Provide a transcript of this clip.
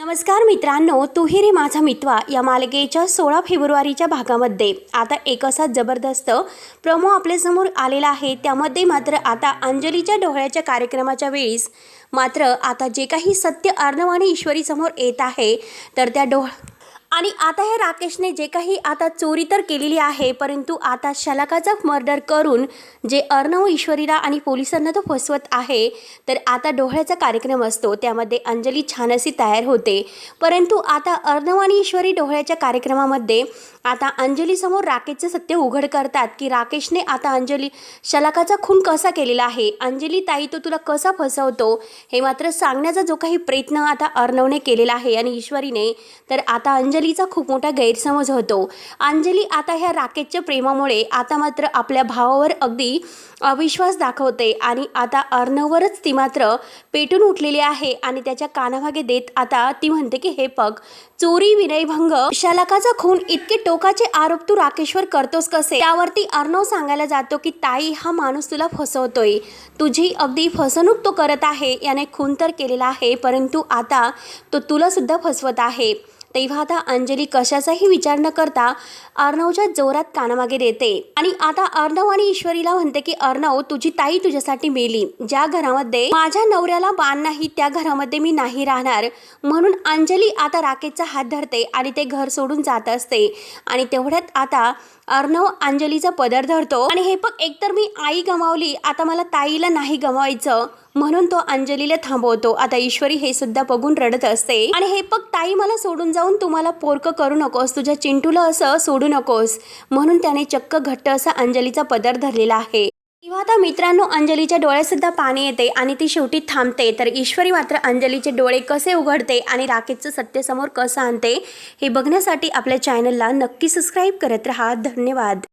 नमस्कार मित्रांनो तुही रे माझा मित्वा या मालिकेच्या सोळा फेब्रुवारीच्या भागामध्ये. आता एक असा जबरदस्त प्रमो आपल्यासमोर आलेला आहे. त्यामध्ये मात्र आता अंजलीच्या डोळ्याच्या कार्यक्रमाच्या वेळीस मात्र आता जे काही सत्य अर्णव आणि येत आहे तर त्या डोळ आणि आता ह्या राकेशने जे काही आता चोरी तर केलेली आहे परंतु आता शलाकाचा मर्डर करून जे अर्णव ईश्वरीला आणि पोलिसांना तो फसवत आहे तर आता डोळ्याचा कार्यक्रम असतो. त्यामध्ये अंजली छान अशी तयार होते. परंतु आता अर्णव आणि ईश्वरी डोळ्याच्या कार्यक्रमामध्ये आता अंजलीसमोर राकेशचं सत्य उघड करतात की राकेशने आता अंजली शलाकाचा खून कसा केलेला आहे? अंजली ताई तो तुला कसा फसवतो? हे मात्र सांगण्याचा जो काही प्रयत्न आता अर्णवने केलेला आहे आणि ईश्वरीने तर आता अंजलीचा खूप मोठा गैरसमज होतो. अंजली आता ह्या राकेशच्या प्रेमामुळे आता मात्र आपल्या भावावर अगदी अविश्वास दाखवते आणि आता अर्णववरच ती मात्र पेटून उठलेली आहे आणि त्याच्या कानामागे देत आता ती म्हणते की हे पग चोरी विनयभंग शलाकाचा खून इतके टोकाचे आरोप तू राकेशवर करतोस कसे त्यावरती अर्णव सांगायला जातो की ताई हा माणूस तुला फसवतोय. तुझी अगदी फसवणूक तो करत आहे. याने खून तर केलेला आहे परंतु आता तो तुला सुद्धा फसवत आहे. तेव्हा आता अंजली कशाचाही विचार न करता अर्णवच्या जोरात कानामागे देते. आणि आता अर्णव आणि ईश्वरीला म्हणते की अर्णव तुझी ताई तुझ्यासाठी मेली. ज्या घरामध्ये माझ्या नवऱ्याला बाण नाही त्या घरामध्ये मी नाही राहणार. म्हणून अंजली आता राकेशचा हात धरते आणि ते घर सोडून जात असते. आणि तेवढ्यात आता अर्णव अंजलीचा पदर धरतो. आणि हे पण एकतर मी आई गमावली आता मला ताईला नाही गमावायचं. म्हणून तो अंजलीला थांबवतो. आता ईश्वरी हे सुद्धा बघून रडत असते. आणि हे बघ ताई मला सोडून जाऊन तुम्हाला पोरक करू नकोस. तुझ्या चिंटूला असं सोडू नकोस. म्हणून त्याने चक्क घट्ट असा अंजलीचा पदर धरलेला आहे. तेव्हा आता मित्रांनो अंजलीच्या डोळ्यात सुद्धा पाणी येते आणि ती शेवटी थांबते. तर ईश्वरी मात्र अंजलीचे डोळे कसे उघडते आणि राकेशचं सत्य समोर कसं आणते हे बघण्यासाठी आपल्या चॅनलला नक्की सबस्क्राईब करत राहा. धन्यवाद.